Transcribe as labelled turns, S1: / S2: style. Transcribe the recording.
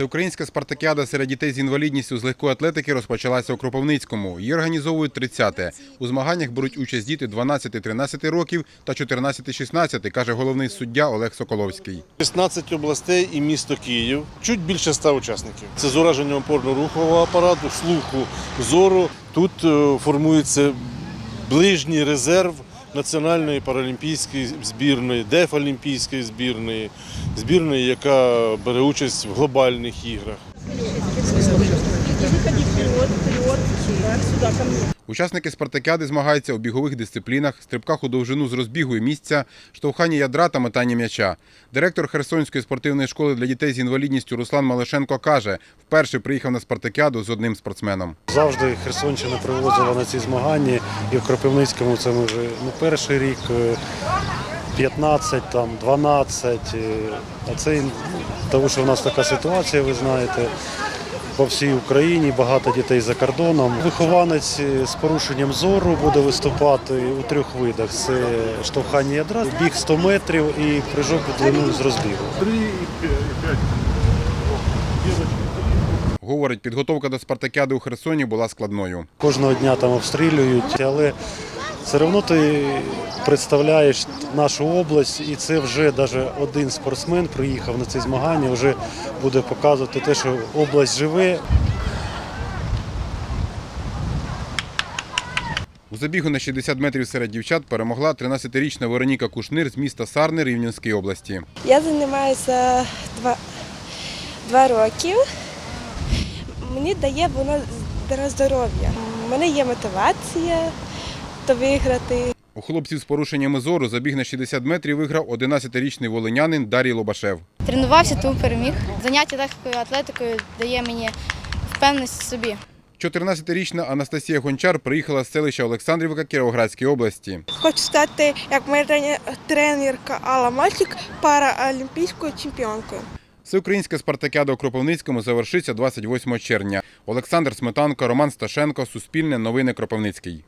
S1: Всеукраїнська спартакіада серед дітей з інвалідністю з легкої атлетики розпочалася у Кропивницькому. Її організовують 30-те. У змаганнях беруть участь діти 12-13 років та 14-16, каже головний суддя Олег Соколовський.
S2: 16 областей і місто Київ. Чуть більше 100 учасників. Це з ураженням опорно-рухового апарату, слуху, зору. Тут е, формується ближній резерв національної паралімпійської збірної, дефолімпійської збірної, збірної, яка бере участь в глобальних іграх.
S1: Учасники спартакіади змагаються у бігових дисциплінах, стрибках у довжину з розбігу і місця, штовханні ядра та метанні м'яча. Директор Херсонської спортивної школи для дітей з інвалідністю Руслан Малишенко каже, вперше приїхав на спартакіаду з одним спортсменом.
S3: Завжди Херсонщина привозила на ці змагання, і в Кропивницькому це ми вже не перший рік, е, 15, там, 12. е, А це ну, тому, що в нас така ситуація, ви знаєте. По всій Україні багато дітей за кордоном. Вихованець е, з порушенням зору буде виступати у трьох видах: це штовхання ядра, біг 100 метрів і прыжок у длину з розбігу.
S1: Говорить, підготовка до спартакіади у Херсоні була складною.
S3: Кожного дня там обстрілюють, але все одно ти представляєш нашу область, і це вже навіть один спортсмен приїхав на ці змагання, вже буде показувати те, що область живе.
S1: У забігу на 60 метрів серед дівчат перемогла 13-річна Вероніка Кушнир з міста Сарни Рівненської області.
S4: Я займаюся два, два роки. Мені дає воно здоров'я. У мене є мотивація то виграти.
S1: У хлопців з порушеннями зору забіг на 60 метрів виграв 11-річний волинянин Дарій Лобашев.
S5: Тренувався, тому переміг. Заняття легкою атлетикою дає мені впевненість в собі.
S1: 14-річна Анастасія Гончар приїхала з селища Олександрівка Кіровоградської області.
S4: Хочу стати, як моя тренерка Алла Мальчик, параолімпійською чемпіонкою.
S1: Всеукраїнська спартакіада у Кропивницькому завершиться 28 червня. Олександр Сметанко, Роман Сташенко, Суспільне, Новини Кропивницький.